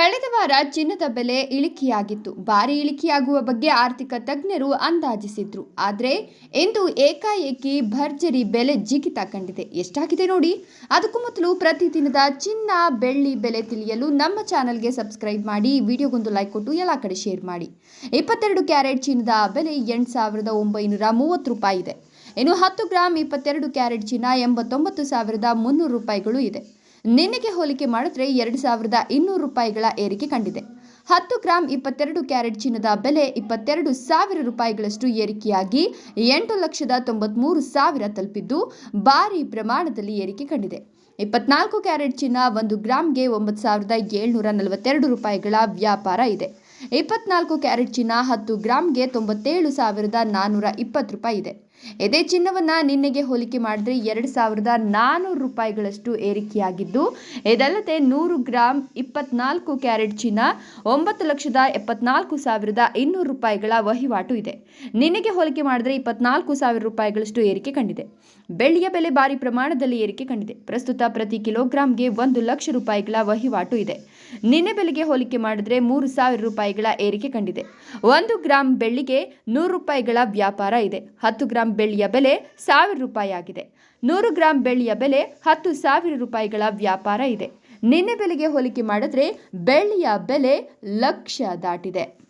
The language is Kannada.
ಕಳೆದ ವಾರ ಚಿನ್ನದ ಬೆಲೆ ಇಳಿಕೆಯಾಗಿತ್ತು. ಭಾರಿ ಇಳಿಕೆಯಾಗುವ ಬಗ್ಗೆ ಆರ್ಥಿಕ ತಜ್ಞರು ಅಂದಾಜಿಸಿದ್ರು. ಆದರೆ ಇಂದು ಏಕಾಏಕಿ ಭರ್ಜರಿ ಬೆಲೆ ಜಿಗಿತ ಕಂಡಿದೆ. ಎಷ್ಟಾಗಿದೆ ನೋಡಿ? ಅದಕ್ಕೂ ಮೊದಲು ಪ್ರತಿದಿನದ ಚಿನ್ನ, ಬೆಳ್ಳಿ ಬೆಲೆ ತಿಳಿಯಲು ನಮ್ಮ ಚಾನಲ್ಗೆ ಸಬ್ಸ್ಕ್ರೈಬ್ ಮಾಡಿ, ವಿಡಿಯೋಗೊಂದು ಲೈಕ್ ಕೊಟ್ಟು ಎಲ್ಲ ಕಡೆ ಶೇರ್ ಮಾಡಿ. ಇಪ್ಪತ್ತೆರಡು ಕ್ಯಾರೆಟ್ ಚಿನ್ನದ ಬೆಲೆ ಎಂಟು ಸಾವಿರದ ಒಂಬೈನೂರ ಮೂವತ್ತು ರೂಪಾಯಿ ಇದೆ. ಇನ್ನು ಹತ್ತು ಗ್ರಾಮ್ ಇಪ್ಪತ್ತೆರಡು ಕ್ಯಾರೆಟ್ ಚಿನ್ನ ಎಂಬತ್ತೊಂಬತ್ತು ಸಾವಿರದ ಮುನ್ನೂರು ರೂಪಾಯಿಗಳು ಇದೆ. ನಿನ್ನೆಗೆ ಹೋಲಿಕೆ ಮಾಡಿದ್ರೆ ಎರಡು ಸಾವಿರದ ಇನ್ನೂರು ರೂಪಾಯಿಗಳ ಏರಿಕೆ ಕಂಡಿದೆ. ಹತ್ತು ಗ್ರಾಂ ಇಪ್ಪತ್ತೆರಡು ಕ್ಯಾರೆಟ್ ಚಿನ್ನದ ಬೆಲೆ ಇಪ್ಪತ್ತೆರಡು ಸಾವಿರ ರೂಪಾಯಿಗಳಷ್ಟು ಏರಿಕೆಯಾಗಿ ಎಂಟು ಲಕ್ಷದ ತೊಂಬತ್ಮೂರು ಸಾವಿರ ತಲುಪಿದ್ದು, ಭಾರಿ ಪ್ರಮಾಣದಲ್ಲಿ ಏರಿಕೆ ಕಂಡಿದೆ. ಇಪ್ಪತ್ನಾಲ್ಕು ಕ್ಯಾರೆಟ್ ಚಿನ್ನ ಒಂದು ಗ್ರಾಂಗೆ ಒಂಬತ್ತು ಸಾವಿರದ ಏಳ್ನೂರ ನಲವತ್ತೆರಡು ರೂಪಾಯಿಗಳ ವ್ಯಾಪಾರ ಇದೆ. ಇಪ್ಪತ್ನಾಲ್ಕು ಕ್ಯಾರೆಟ್ ಚಿನ್ನ ಹತ್ತು ಗ್ರಾಂಗೆ ತೊಂಬತ್ತೇಳು ಸಾವಿರದ ನಾನ್ನೂರ ಇಪ್ಪತ್ತು ರೂಪಾಯಿ ಇದೆ. ಇದೇ ಚಿನ್ನವನ್ನು ನಿನ್ನೆಗೆ ಹೋಲಿಕೆ ಮಾಡಿದ್ರೆ ಎರಡು ಸಾವಿರದ ನಾನ್ನೂರು ರೂಪಾಯಿಗಳಷ್ಟು ಏರಿಕೆಯಾಗಿದ್ದು, ಇದಲ್ಲದೆ ನೂರು ಗ್ರಾಂ ಇಪ್ಪತ್ನಾಲ್ಕು ಕ್ಯಾರೆಟ್ ಚಿನ್ನ, ಒಂಬತ್ತು ಲಕ್ಷದ ಎಪ್ಪತ್ನಾಲ್ಕು ಸಾವಿರದ ಇನ್ನೂರು ರೂಪಾಯಿಗಳ ವಹಿವಾಟು ಇದೆ. ನಿನ್ನೆಗೆ ಹೋಲಿಕೆ ಮಾಡಿದ್ರೆ ಇಪ್ಪತ್ನಾಲ್ಕು ಸಾವಿರ ರೂಪಾಯಿಗಳಷ್ಟು ಏರಿಕೆ ಕಂಡಿದೆ. ಬೆಳ್ಳಿಯ ಬೆಲೆ ಭಾರಿ ಪ್ರಮಾಣದಲ್ಲಿ ಏರಿಕೆ ಕಂಡಿದೆ. ಪ್ರಸ್ತುತ ಪ್ರತಿ ಕಿಲೋಗ್ರಾಂಗೆ ಒಂದು ಲಕ್ಷ ರೂಪಾಯಿಗಳ ವಹಿವಾಟು ಇದೆ. ನಿನ್ನೆ ಬೆಲೆಗೆ ಹೋಲಿಕೆ ಮಾಡಿದ್ರೆ ಮೂರು ಸಾವಿರ ರೂಪಾಯಿಗಳ ಏರಿಕೆ ಕಂಡಿದೆ. ಒಂದು ಗ್ರಾಂ ಬೆಳ್ಳಿಗೆ ನೂರು ರೂಪಾಯಿಗಳ ವ್ಯಾಪಾರ ಇದೆ. ಹತ್ತು ಬೆಳ್ಳಿಯ ಬೆಲೆ ಸಾವಿರ ರೂಪಾಯಿ ಆಗಿದೆ. ನೂರು ಗ್ರಾಂ ಬೆಳ್ಳಿಯ ಬೆಲೆ ಹತ್ತು ಸಾವಿರ ರೂಪಾಯಿಗಳ ವ್ಯಾಪಾರ ಇದೆ. ನಿನ್ನೆ ಬೆಲೆಗೆ ಹೋಲಿಕೆ ಮಾಡಿದ್ರೆ ಬೆಳ್ಳಿಯ ಬೆಲೆ ಲಕ್ಷ ದಾಟಿದೆ.